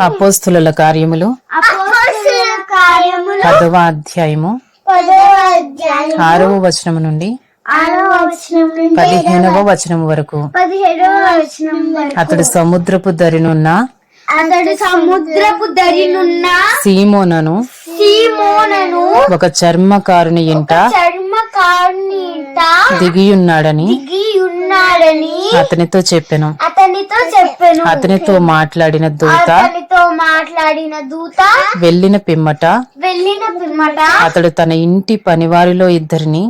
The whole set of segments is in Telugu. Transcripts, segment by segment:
అపోస్తుల కార్యములు. పదవ అధ్యాయము. ఆరవ వచనము నుండి. పదిహేనవ వచనము వరకు. పదిహేడవ వచనం వరకు. అతడు సముద్రపు దరినున్న అతడు సముద్రపు దరినున్న సీమోనను. సీమోనను ఒక చర్మకారుని ఇంట చర్మకారుని ఇంట దిగియున్నాడని దిగి ఉన్నాడని అతనితో చెప్పెను. అతనితో చెప్పెను. అతనితో మాట్లాడిన దూత అతనితో మాట్లాడిన దూత వెళ్ళిన పిమ్మట వెళ్ళిన పిమ్మట అతడు తన ఇంటి పనివారిలో ఇద్దరిని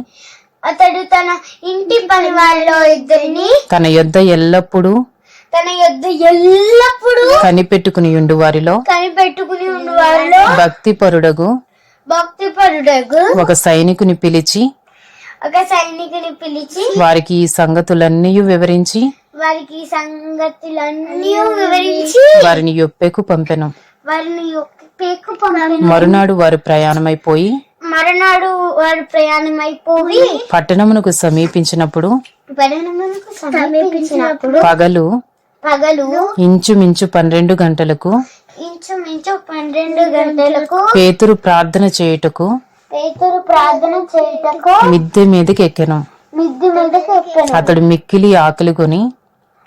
అతడు తన ఇంటి పని వాళ్ళలో ఇద్దరిని తన యొద్ద ఎల్లప్పుడూ తన యొద్ద ఎల్లప్పుడూ కనిపెట్టుకుని ఉండు వారిలో. కనిపెట్టుకుని ఉన్న వారిలో. భక్తిపరుడగు. భక్తి పరుడగు ఒక సైనికుని పిలిచి ఒక సైనికుని పిలిచి వారికి ఈ సంగతులన్నీ వివరించి వారికి సంగతులన్నీ వివరించి వారిని యొప్పెకు పంపెను. వారిని పేకు పంపిన. మరునాడు వారు ప్రయాణమైపోయి మరునాడు వారు ప్రయాణమైపోయి పట్టణమునకు సమీపించినప్పుడు పట్టణమునకు సమీపించినప్పుడు పగలు పగలు ఇంచుమించు పన్నెండు గంటలకు ఇంచుమించు పన్నెండు గంటలకు పేతురు ప్రార్థన చేయుటకు పేతురు ప్రార్థన చేయుటకు మిద్దె మీదకి ఎక్కెను. మిద్ది మీదకి ఎక్కాను. అతడు మిక్కిలి ఆకలి కొని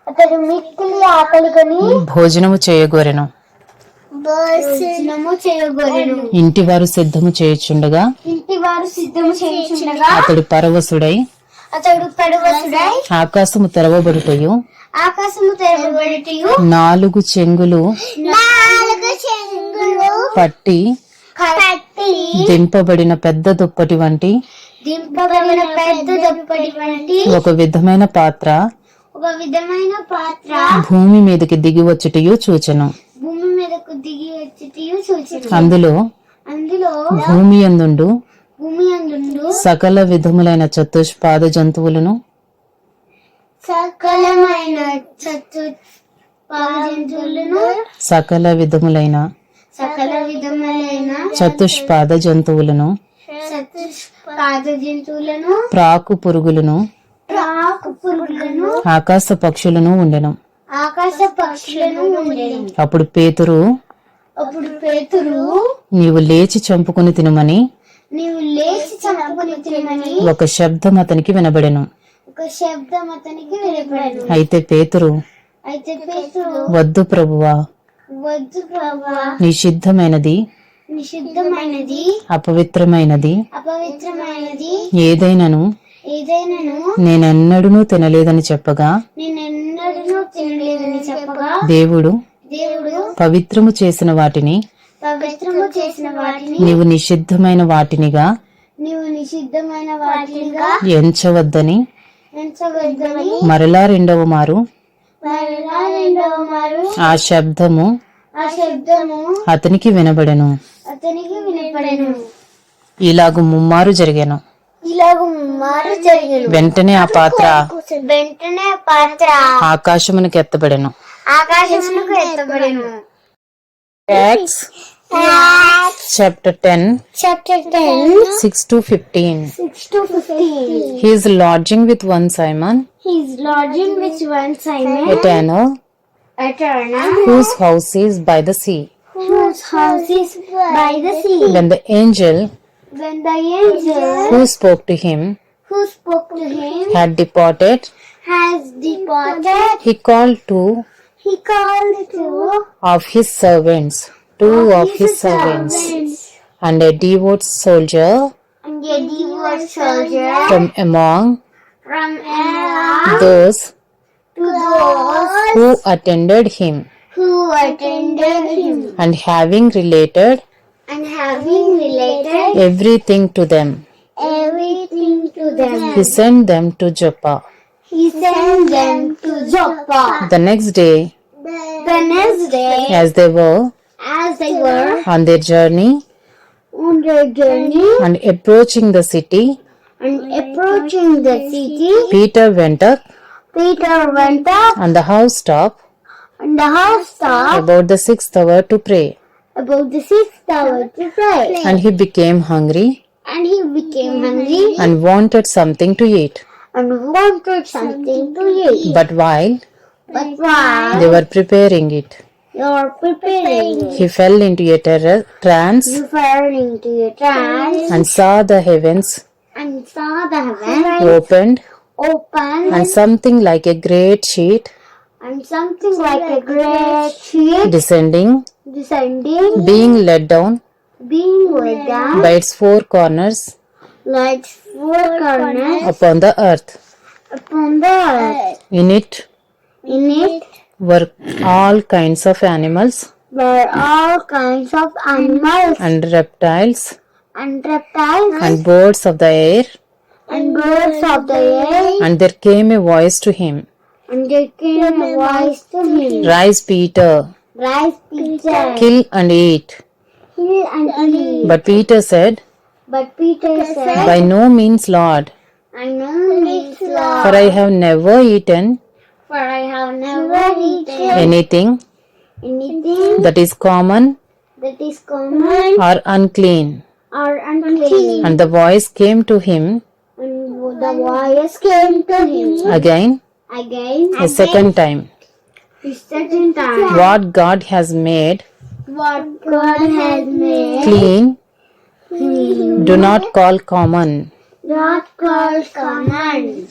అతడు మిక్కిలి ఆకలికొని భోజనము చేయగోరెను. భోజనము చేయగోరెను. ఇంటి వారు సిద్ధము చేయుచుండగా ఇంటి వారు సిద్ధము చేయుచుండగా అతడు పరవశుడై అతడు పడవసుడై ఆకాశము తెరవబడుటయు ఆకాశము తెరవబడిటయు నాలుగు చెంగులు నాలుగు చెంగులు పట్టి కట్టి దింపబడిన పెద్ద దుప్పటి వంటి దింపబడిన పెద్ద దుప్పటి వంటి ఒక విధమైన పాత్ర ఒక విధమైన పాత్ర. భూమి మీదకి దిగి వచ్చుటయు చూచెను భూమి మీదకు దిగి వచ్చి సూచన. అందులో అందులో భూమి అందుండు భూమి అందుండు సకల విధములైన చతుష్పాద జంతువులను సకలమైన జంతువులను సకల విధములైన సకల విధములైన చతుష్పాద జంతువులను చతుష్పాద జంతువులను ప్రాకు పురుగులను ప్రాకు పురుగులను ఆకాశ పక్షులను ఉండెను. ఆకాశ పక్షులను ఉండేను. అప్పుడు పేతురు అప్పుడు పేతురు నీవు లేచి చంపుకుని తినమని నీవు లేచి చంపుకుని తినమని ఒక శబ్దం అతనికి వినబడెను. ఒక శబ్దం అతనికి వినపడను అయితే పేతురు అయితే పేతురు వద్దు ప్రభువా. వద్దు ప్రభా నిషిద్ధమైనది నిషిద్ధమైనది అపవిత్రమైనది అపవిత్రమైనది ఏదైనాను నేనెన్నడూ తినలేదని చెప్పగా నేనెన్నడూ తినలేదని చెప్పగా దేవుడు పవిత్రము చేసిన వాటిని పవిత్రము చేసిన వాటిని నీవు నిషిద్ధమైన వాటినిగా నీవు నిషిద్ధమైన వాటిగా ఎంచవద్దని ఎంచవద్దని మరలా రెండవ మారు మరలా రెండవ మారు ఆ శబ్దము ఆ శబ్దము అతనికి వినబడెను. అతనికి వినపడెను ఇలాగు ముమ్మారు జరిగను. వెంటనే ఆ పాత్ర వెంటనే పాత్ర ఆకాశమునకు ఎత్తబడెను. ఆకాశమునకు ఎత్తబడెను. Acts chapter ten chapter ten six to fifteen six to fifteen he's lodging with one Simon He's lodging with one Simon, eternal Eterna, whose house is by the sea. whose house is by the sea. When the angel When the angel who spoke to him who spoke to him had departed, has departed, he called two he called two of his servants, two of his servants, and a devout soldier and a devout soldier from among from those to those who attended him. who attended him. And having related and having related everything to them, everything to them, he sent them to Joppa. he sent them to Joppa. The next day, The next day, as they were as they were on their journey on their journey and approaching the city, and approaching the city, Peter went up Peter went up on the housetop on the housetop about the sixth hour to pray. About the sixth hour to pray. And he became hungry And he became hungry and wanted something to eat. and wanted something to eat. But while But while they were preparing it, preparing. He fell into a terror, trance You fell into a trance and saw the heavens and saw the heaven opened open and something like a great sheet and something like a great sheet descending, descending, being let down. Being laid down. by its four corners. Like four corners. Upon the earth. upon the earth. In it In it were all kinds of animals. were all kinds of animals. And reptiles. And reptiles. And birds of the air, and birds of the air. and there came a voice to him And there came a voice to him. Rise, Peter, Rise, Peter, kill and eat. kill and eat. But Peter said, But Peter said, By no means, Lord, I know means Lord, for I have never eaten for I have never eaten anything anything that is common that is common or unclean. or unclean. And the voice came to him And the voice came to him again again a second time. the second time. What God has made What God has made, clean, do not call common. not called common.